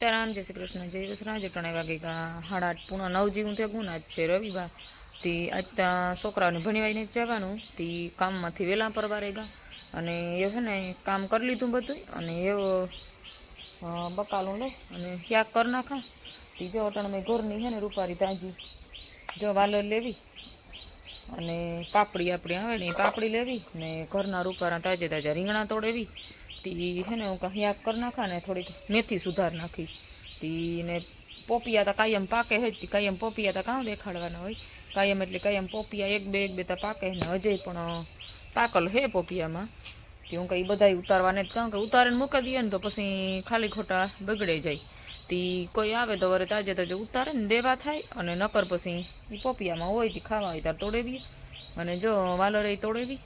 સીતારામ જય શ્રી કૃષ્ણ, જય વસરાજ ટણે વાગે સાડા આઠ પૂણા નવ જેવું થયું ગુના જ છે રવિવાર. તે આજ ત્યાં છોકરાઓને ભણીવાઈને જવાનું, તે કામમાંથી વહેલા પરવા ગયા અને એ છે ને કામ કરી લીધું બધું અને એવો બકાલું લે, અને ક્યાંક કરી નાખા. તે જો અટણ ઘરની છે ને રૂપારી તાજી, જો વાલો લેવી, અને પાપડી આપણી આવે ને પાપડી લેવી, ને ઘરના રૂપારા તાજે તાજા રીંગણા તોડેવી તી છે ને, હું કાંઈ યાદ કરી નાખા ને, થોડીક મેથી સુધાર નાખી. તી ને પોપિયા તા કાયમ પાકે હે તી, કાયમ પોપિયા તા કાં દેખાડવાના હોય? કાયમ એટલે કાયમ પોપિયા એક બે એક બે તા પાકે ને હજે પણ પાકલ હે પોપિયામાં. તે હું કંઈ બધાય ઉતારવાને જ કહું કે ઉતારીને મૂકી દઈએ ને તો પછી ખાલી ખોટા બગડે જાય. તી કોઈ આવે તો વરે તાજે તાજે ઉતારે ને દેવા થાય અને નકર પછી પોપિયામાં હોય તી ખાવા હોય ત્યારે તોડેવી અને જો વાલરે તોડેવી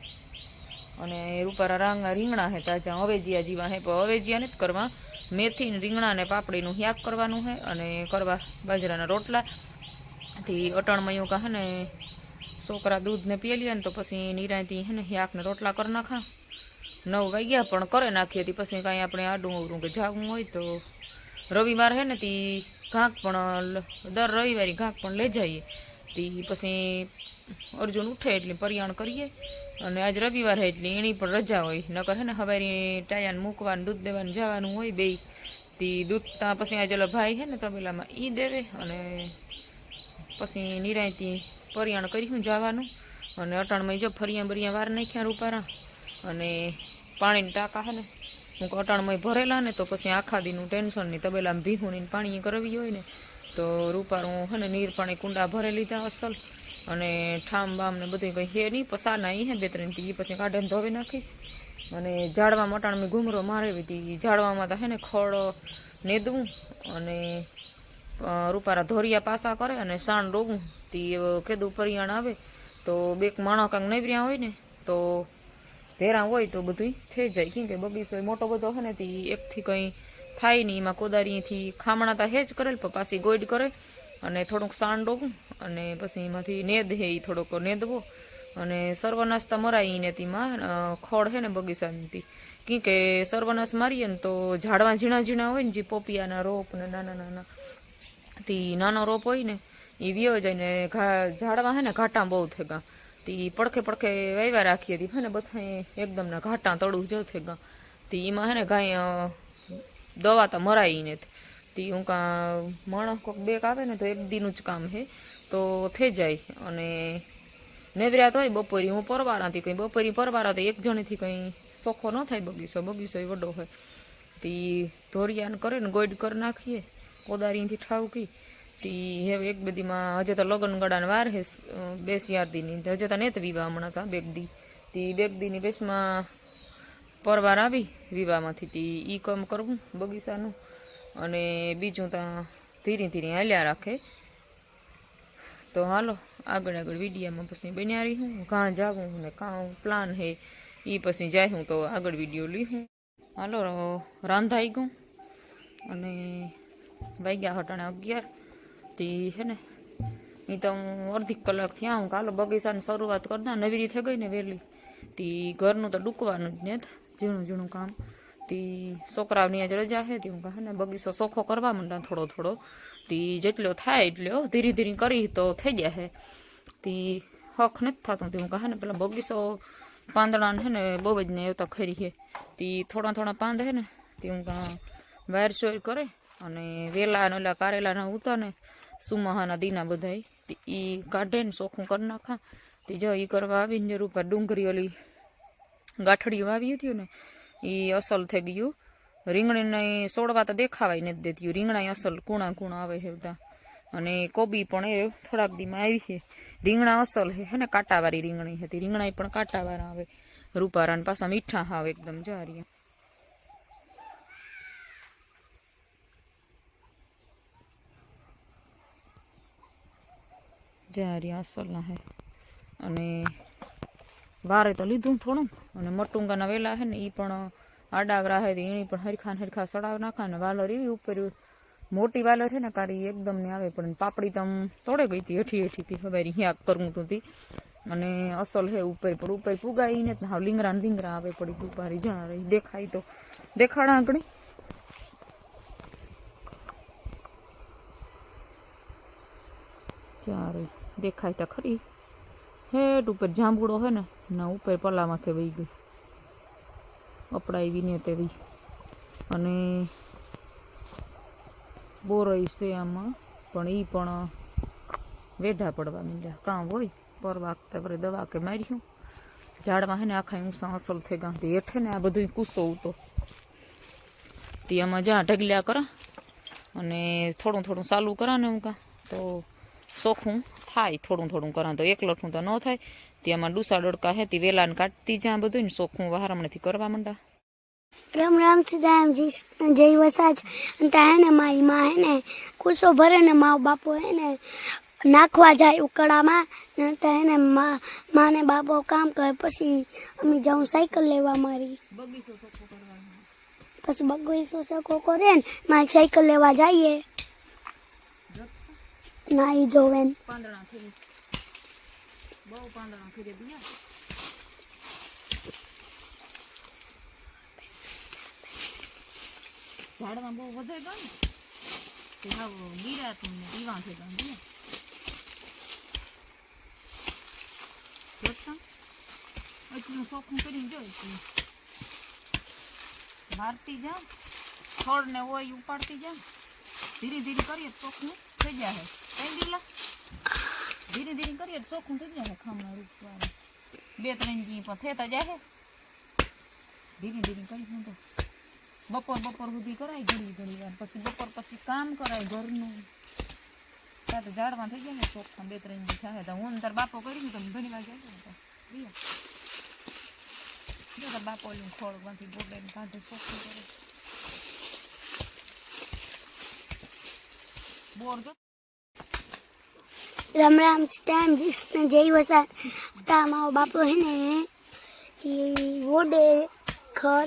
અને રૂપારા રાંગા રીંગણા હે તાજા, અવેજીયા જીવા હે. પણ અવેજીયા નથી કરવા. મેથી રીંગણા ને પાપડીનું શાક કરવાનું હે અને કરવા બાજરાના રોટલા. થી અટણમયું કહે ને છોકરા દૂધને પી લે ને તો પછી નિરાયથી હે ને શાક રોટલા કરી નાખા. નવ વાગ્યા પણ કરે નાખીએ તી. પછી કાંઈ આપણે આડું અવરું કે જાવું હોય તો રવિવાર હે ને તી ઘાક પણ દર રવિવારે ઘાંક પણ લઈ જઈએ. તી પછી અર્જુન ઉઠે એટલે પરિયાણ કરીએ. અને આજ રવિવાર હોય એટલે એની પણ રજા હોય. નકર હે ને હવારી ટાયાને મૂકવાનું, દૂધ દેવાનું, જવાનું હોય બે તી દૂધ ત્યાં પછી આજે ભાઈ હે ને તબેલામાં ઈ દેવે અને પછી નિરાયતી પરિયાણ કર્યું જવાનું. અને અટાણમાં જો ફરિયા બરિયા વાર નાખ્યા રૂપારા. અને પાણીની ટાંકા હે ને, હું અટાણમાં ભરેલા ને તો પછી આખા દીનું ટેન્શન નહીં તબેલામાં ભીહું ને પાણી કરવી હોય ને. તો રૂપારું હે ને નીર પાણી કુંડા ભરે લીધા અસલ. અને ઠામ બામ ને બધું કંઈ હે નહીં. પસાના ના હે બે ત્રણ તી પછી કાઢીને ધોવી નાખી. અને ઝાડવા મટાણ મેં ઘૂમરો મારેવી હતી ઝાડવામાં તો હે ને ખડ નેદવું અને રૂપારા ધોરિયા પાસા કરે અને સાણ રોગું તી કેદું પરિયાણ આવે તો બેક માણો કાંક નવર્યા હોય ને, તો ભેરા હોય તો બધું થઈ જાય. કેમ કે બગીચો મોટો બધો હોય ને, તે એકથી કંઈ થાય નહીં. એમાં કોદારીથી ખામણા તા હેજ કરેલ, પણ પાછી ગોઈડ કરે અને થોડુંક સાણ ડોગું અને પછી એમાંથી નેદ હે એ થોડોક નેદવો. અને સર્વનાશતા મરાય ને તેમાં ખોળ હે ને બગીચાની કી કે સર્વનાશ મારીએ ને તો ઝાડવા ઝીણા ઝીણા હોય ને જે પોપિયાના રોપ ને નાના નાના, તી નાનો રોપ હોય ને, એ વ્યો જાય ને ઝાડવા હે ને ઘાટા બહુ થેગા. તી પડખે પડખે વાવ્યા રાખીએ તી હે ને બધા એકદમ ના ઘાટા તળું જ થેગા. તી એમાં હે ને કાંઈ દવા તો મરાય ને તી હું કા માણસ કોક બેક આવે ને તો એક દીનું જ કામ હે. તો થઈ જાય. અને નેવર્યા તો બપોરી હું પરવારાથી કંઈ, બપોરી પરવારા તો એક જણેથી કંઈ સોખો ન થાય બગીચો બગીચો એ વડો હોય. તી ધોરિયાને કરે ને ગોઈડ કરી નાખીએ, કોદારીથી ઠાવકી. તી હવે એક બધીમાં હજે તો લગ્ન ગળાને વાર હે બે હજે તો નહીં વિવાહ હમણાં તા બેગદી. તી બેગદીની બેસમાં પરવાર આવી વિવાહમાંથી. તી ઈ કામ કરવું બગીચાનું. અને બીજું ત્યાં ધીરે ધીરે હાલ્યા રાખે. તો હાલો, આગળ આગળ વિડીયામાં પછી બન્યા રહી હું કાં જાવું ને કાં પ્લાન હે એ પછી જાય હું તો આગળ વીડિયો લઈ હું હાલો, રાંધાઈ ગયું. અને વાગ્યા હટાણે અગિયાર. તે છે ને એ તો હું અડધી કલાક થયા. હું કાલો બગીચાની શરૂઆત કરતા. નવી રીતે ગઈ ને વહેલી તે ઘરનું તો ડૂકવાનું જ ને ઝીણું ઝીણું કામ. તે છોકરાઓની આજ રજા છે, તે હું કહે ને બગીચો ચોખ્ખો કરવા માંડા થોડો થોડો. તી જેટલો થાય એટલો ધીરે ધીરે કરી તો થઈ જાય છે. તે હક નથી થતું, તે હું કહે ને પેલા બગીચો પાંદડા છે ને બહુ જ ને એવતા ખરી છે. તી થોડા થોડા પાંદ છે ને, તે હું કાં વાયર શોર કરે અને વેલા ને ઓલા કારેલાના ઉતા ને સુમહાના દીના તે ઈ કાઢે ને ચોખ્ખું કરી નાખા. તે જો ઈ કરવા આવીને જરૂર પર ડુંગળી ઓલી ગાંઠડી વાવી હતી ને એ અસલ થઈ ગયું. રીંગણીને સોડવા તો દેખાવાય નથી દેતી. રીંગણા અસલ કૂણા કૂણા આવે છે બધા. અને કોબી પણ એ થોડાક દીમાં આવી છે. રીંગણા અસલ છે. ને, કાંટાવાળી રીંગણી હતી. રીંગણા પણ કાંટાવાળા આવે. રૂપારા પાછા મીઠા હાવ એકદમ જારી જારી અસલના હે અને વારે તો લીધું થોડું. અને મરતુંગાના વેલા છે ને એ પણ આડાગરા હે એની પણ હરખા હરખા સડાવી નાખા ને વાલર એવી ઉપર મોટી વાલર છે ને કારી એકદમ ને આવે. પણ પાપડી તો તોડે ગઈ હતી હેઠી હતી હવે હિયા કરવું તું હતી અને અસલ હે ઉપર પણ ઉપર પુગાઈને હાવ લીંગરા ને લીંગરા આવે પડી ઉપારી જણા રહી દેખાય તો દેખાડા આગળ. ચારે. દેખાય તો ખરી. હેઠ ઉપર જાંબુડો હે ને, ના ઉપર પલામાંથી વહી ગઈ. અપડાવી ને તેવી. અને બોરઈ છે આમાં, પણ એ પણ વેઢા પડવા માંડ્યા. કામ હોય પર વાગતે પર દવા કે માર્યું. ઝાડમાં હે ને આખા ઊંસા અસલ થઈ તે હેઠે ને આ બધું કૂસો ઉતો. તેમાં જ્યાં ઢગલ્યા કરા અને થોડું થોડું ચાલુ કરા ને હું કાં. તો ચોખ્ખું થાય થોડું થોડું કરાં તો એકલઠું તો ન થાય. તેમાં ડુસા ડોડકા હે તે વેલાને કાઢતી જ્યાં બધું ને ચોખ્ખું વહારમણેથી કરવા માંડા રામ રામ સીતારામ જી જય વસાજ. અને ત્યાં હે ને મારી માં હે ને કુસો ભરે ને મારો બાપો હે ને નાખવા જાય ઉકળામાં. ને ત્યાં હે ને મા માને બાપો કામ કરે પછી અમે જાઉં સાયકલ લેવા મારી. પછી બગીચો સકો કરે ને મારી સાયકલ લેવા જઈએ. નાઈ ધોવે ને પાંદડા થઈ બહુ પાંદડા થઈ ગયા ઝાડમાં બહુ વધે ગયો ને તે હાવ ગીરાતું ને દીવા થઈ ગયા ને જોતા એટલું ચોખ્ખું કરીને જોઈ તું મારતી જા ખડ ને હોય ઉપાડતી જા ધીરે ધીરે કરીએ તો ચોખ્ખું થઈ જાય કઈ દીલા ધીરે ધીરે કરીએ ચોખ્ખું થઈ જાય ખામણા રૂપવાનું બે ત્રણ દી પણ થતા જાય ધીરે ધીરે કરીશું તો બપોર બપોર સુધી કરાય, ઘડી ઘડી વાર. પછી બપોર પછી કામ કરાય ઘરનું. તો ઝાડમાં થઈ ગયા ને ચોખ્ખા બે ત્રણ દી થાય તો હું તાર બાપો કરી તો ઘણી વાર ને તો. જો બાપો ઓલું ખોળમાંથી બોલે ને કાઢે ચોખ્ખું કરે. બોર જો રામ રામ સીતારામ જી જય વસાજ તા મારો બાપો હે ને એ વોડે ખર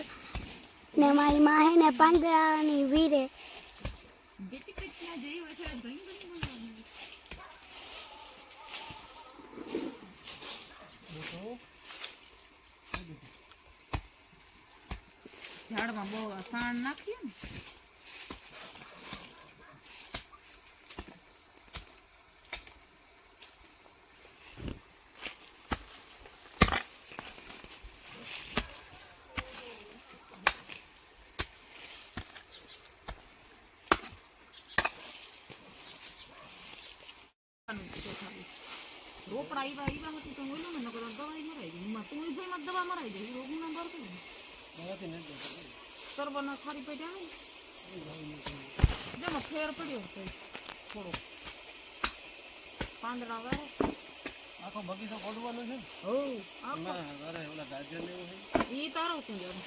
ને મારી માં હે ને પાંદડાની વીરે જેટલી કેટલી જઈ હોય છે ઘણી ઘણી બોલવાની. ઝાડમાં બહુ સાણ નાખીએ ને રોપડા એવા એવા હતી તો ઓલું ને નકર દવાઈ મરાઈ જાય. એમાં તું એમાં દવા મરાઈ જાય રોગનું નંબર કયું સરબના ખારી પેટ આવે જેમાં ફેર પડ્યો થોડો. પાંદડા વારે. આખો બગીચો ખોદવાનો છે? હો આખો. અરે ઓલા ગાજર ને એવું છે. ઈ તારો તું જાણ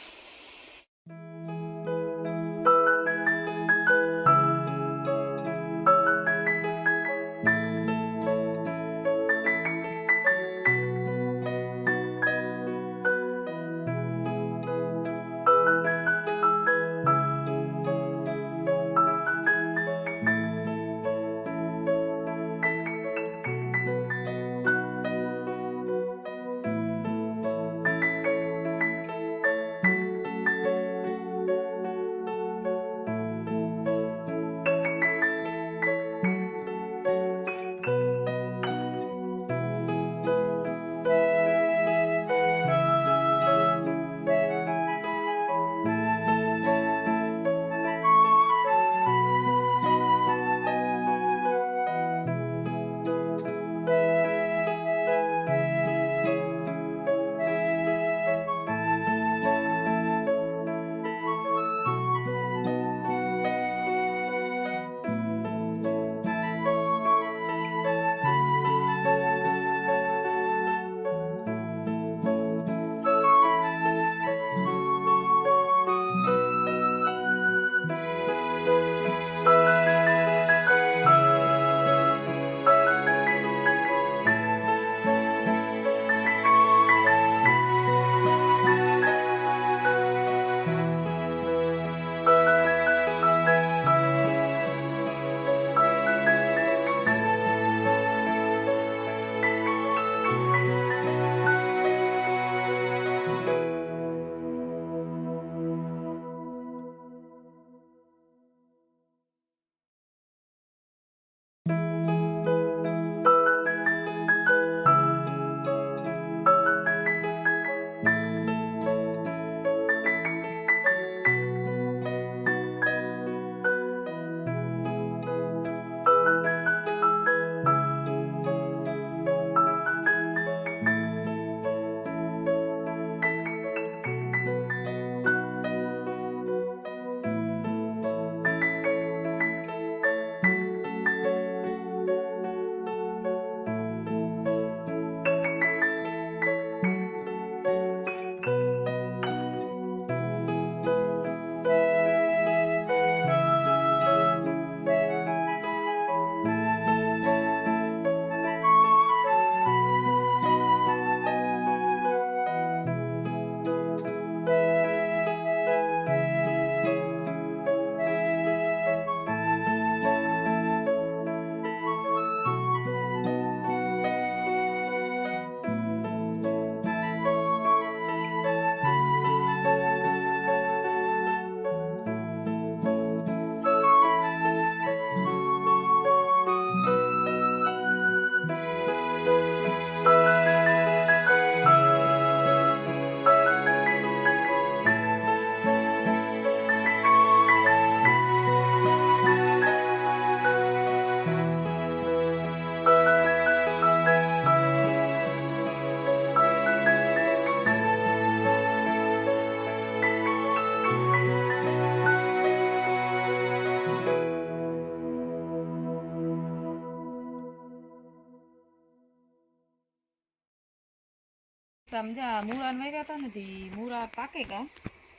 રસ્તામાં જા, મૂળાને વાગ્યા હતા ને તી, મૂળા પાકે કા?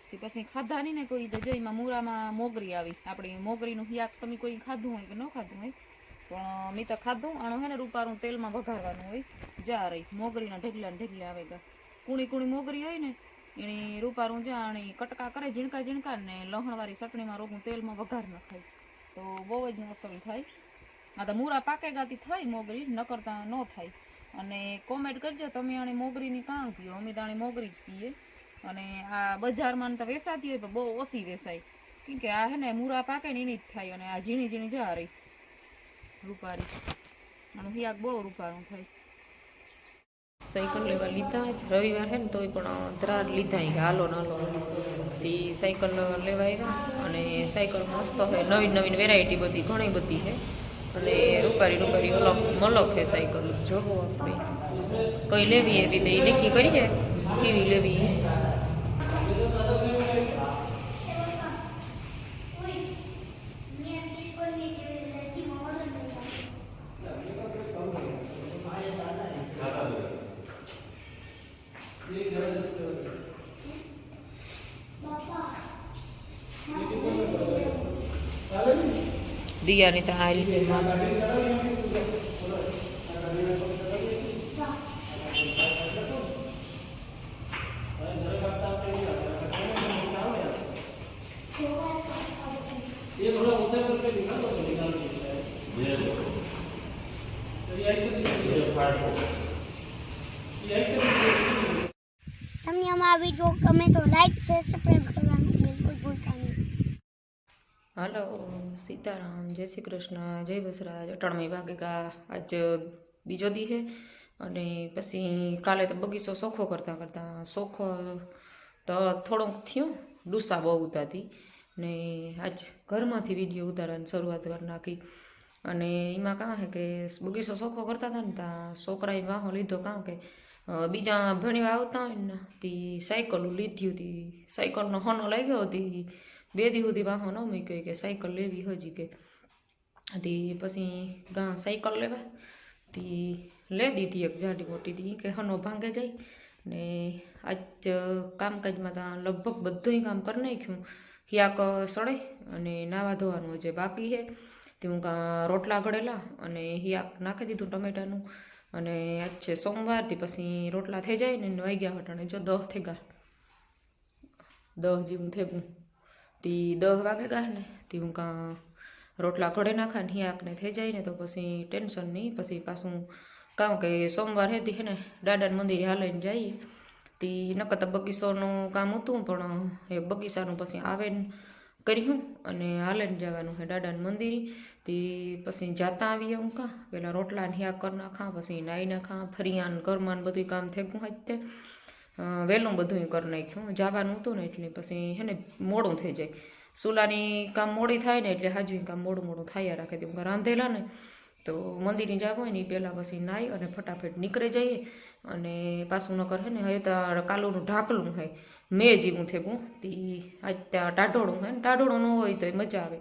તે પછી ખાધા નહીં ને કોઈ તો એમાં મૂળામાં મોગરી આવી. આપણી મોગરીનું હિયાક તમે કોઈ ખાધું હોય કે ન ખાધું હોય? પણ મેં તો ખાધું, આણું હે ને રૂપારું તેલમાં વઘારવાનું હોય. જા રહી મોગરીના ઢગલા ને ઢગલા આવે ગા કુણી કુણી મોગરી હોય ને એની રૂપારું જા આણી કટકા કરે, ઝીણકા ઝીણકા ને લહણવાળી ચટણીમાં રોગું તેલમાં વઘાર ન થાય. તો બહુ જ અસર થાય. આ તો મૂળા પાકે ગાતી થાય મોગરી નકરતા ન થાય. અને કોમેન્ટ કરજો, તમે આને મોગરીની કાં પીઓ અમે તો આને મોગરી જ પીએ અને આ બજારમાં તો વેસાતી હોય તો બહુ ઓછી વેસાય. કેમ કે આ હે ને, મૂરા પાકે ને એની જ થાય, અને આ ઝીણી ઝીણી જવા રહી. રૂપારી અને હિયાક બહુ રૂપારું થાય. સાયકલ લેવા લીધા જ. રવિવાર હે ને, તોય પણ ત્રાડ લીધા કે હાલો નાલો હાલો. તે સાયકલ લેવા આવ્યા, અને સાયકલ મસ્ત છે નવી નવીન વેરાયટી બધી, ઘણી બધી છે અને રૂપારી રૂપારી અલગ મલક છે સાયકલ જોવો આપણે કઈ લેવી એવી તો એ નક્કી કરીએ કેવી લેવી એ. દિયાની તો હાલ છે તમને અમારા વીડિયો ગમે તો લાઈક શેર સબસ્ક્રાઈબ કરવાનું બિલકુલ ભૂલતા નહીં હાલો સીતારામ, જય શ્રી કૃષ્ણ, જય બસરાજ, અટાણમી વાગે આજ બીજો દી હે. અને પછી કાલે તો બગીચો સોખો કરતાં કરતાં સોખો તો થોડોક થયો, ડૂસા બહુ ઉતારતી. ને આજ ઘરમાંથી વીડિયો ઉતારવાની શરૂઆત કરી નાખી. અને એમાં કાં હે કે બગીચો સોખો કરતા હતા ને ત્યાં છોકરાએ વાહો લીધો કાં કે બીજા ભણીવા આવતા હોય ને તે સાયકલ લીધી હતી. સાયકલનો હોનો લાગ્યો હતી. બે દી સુધી વાહો ન મૂક્યો કે સાયકલ લેવી હજી કે. તે પછી ગા સાયકલ લેવા. તે લે દીધી એક જાડી મોટી તી કે હનો ભાંગે જાય. ને આજ કામકાજમાં ત્યાં લગભગ બધુંય કામ કરી નાખ્યું. હિયાક સડે અને નાવા ધોવાનું જે બાકી છે. તે હું કાં રોટલા ઘડેલા અને હિયાક નાખી દીધું ટમેટાનું. અને આજ છે સોમવારથી પછી રોટલા થઈ જાય ને વાગ્યા હટાણે જો દહ થઈ ગયા દહ જેવું થેગું તી દહ વાગે ગયા ને તી હું કાં રોટલા ઘડે નાખા ને હિયાકને થઈ જાય ને તો પછી ટેન્શન નહીં. પછી પાછું કામ કે સોમવાર હેતી હે ને દાદાને મંદિરે હાલીને જઈએ. તી નકર તો બગીચોનું કામ હતું પણ એ બગીચાનું પછી આવે ને કર્યું અને હાલેને જવાનું હે દાદાને મંદિરે. તે પછી જાતા આવીએ હું કાં પેલા રોટલા ને હિયા કરી નાખા પછી નાઈ નાખા ફરિયાન ઘરમાં બધું કામ તે. અ, વહેલું બધું કરી નાખ્યું. જવાનું હતું ને એટલે પછી હે ને મોડું થઈ જાય. સુલાની કામ મોડી થાય ને એટલે હાજુ કામ મોડું મોડું થાય રાખે. તેમ રાંધેલા ને તો મંદિરની જાગ હોય ને એ પહેલાં પછી નાહી અને ફટાફટ નીકળી જઈએ. અને પાછું ન કરે ને હવે ત્યાં કાલુનું ઢાકલું હોય મેં જેવું થેગું તે ત્યાં ટાઢોળું હોય ને, ટાઢોળું ન હોય તો એ મજા આવે.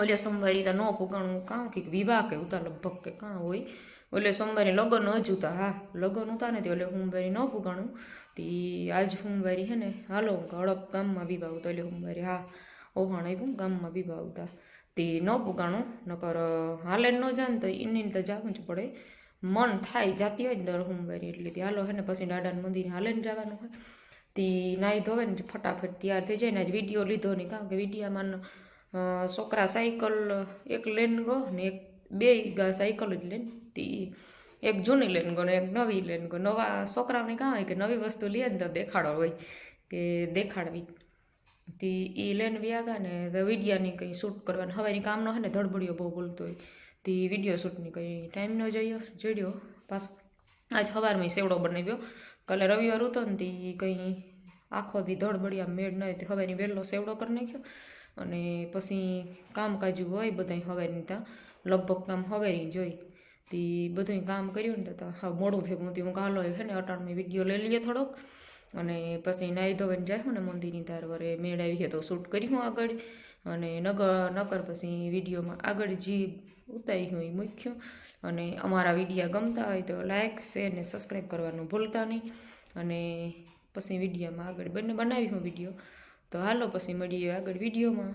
ઓલે સોમવારી ત્યાં ન પુગાણું કાં કે વિવાહ કે ઉતા લગભગ કે કાં હોય. ઓલે સોમવારે લગ્ન જ ઉતા હા, લગ્ન ઉતા ને તે ઓલે સોમવારે ન પુગાણું તી આજ સોમવારે હે ને, હાલો હડપ ગામમાં વિવાહ તો એટલે સોમવારે, હા, ઓહાણ આવ્યું ગામમાં વિવાહ તે ન પુગાણું નકર હાલે ન જાન તો એની તો જવું જ પડે. મન થાય, જાતી હોય ને દર સોમવારે, એટલે તે હાલો હે ને, પછી દાદાને મંદિરે હાલે ને જવાનું હોય. તે નાહી ધોવે ને, ફટાફટ તૈયાર થઈ જાય ને, આજ વીડિયો લીધો નહીં કારણ કે વિડીયામાં છોકરા સાયકલ એક લેન ગો ને, એક બે ગા સાયકલ જ લેન તી એક જૂની લેન ગો ને એક નવી લેન ગો નવા છોકરાઓને કાં હોય કે નવી વસ્તુ લે ને તો દેખાડો હોય કે દેખાડવી. તી એ લેન વ્યાગા ને વિડીયાની કંઈ શૂટ કરવાની. હવેની કામ ન હોય ને ધડબડિયો બહુ બોલતો હોય. તી વીડિયો શૂટની કંઈ ટાઈમ ન જોયો, જોડ્યો પાછો. આજ સવારમાં સેવડો બનાવ્યો. કાલે રવિવાર હતો ને તી કંઈ આખો દી ધડબડિયા મેળ ન હોય. તે હવેની વહેલો સેવડો કરી નાખ્યો અને પછી કામકાજુ હોય બધાય હવેની ત્યાં. લગભગ કામ હવેરી જોઈ તે બધું કામ કર્યું ને તો હા, મોડું થઈ હું હું કાલો હે ને અટાણમાં વીડિયો લઈ લઈએ થોડોક. અને પછી નાહી ધોઈને જાય ને મંદિરની તાર વરે મેળ આવી છે તો શૂટ કર્યું આગળ. અને નગર નકર પછી વિડીયોમાં આગળ જે ઉતારી હું એ મૂક્યું. અને અમારા વિડીયા ગમતા હોય તો લાઇક શેર ને સબસ્ક્રાઈબ કરવાનું ભૂલતા નહીં. અને પછી વિડીયામાં આગળ બંને, બનાવી હું વીડિયો. તો હાલો, પછી મળીએ આગળ વિડીયોમાં.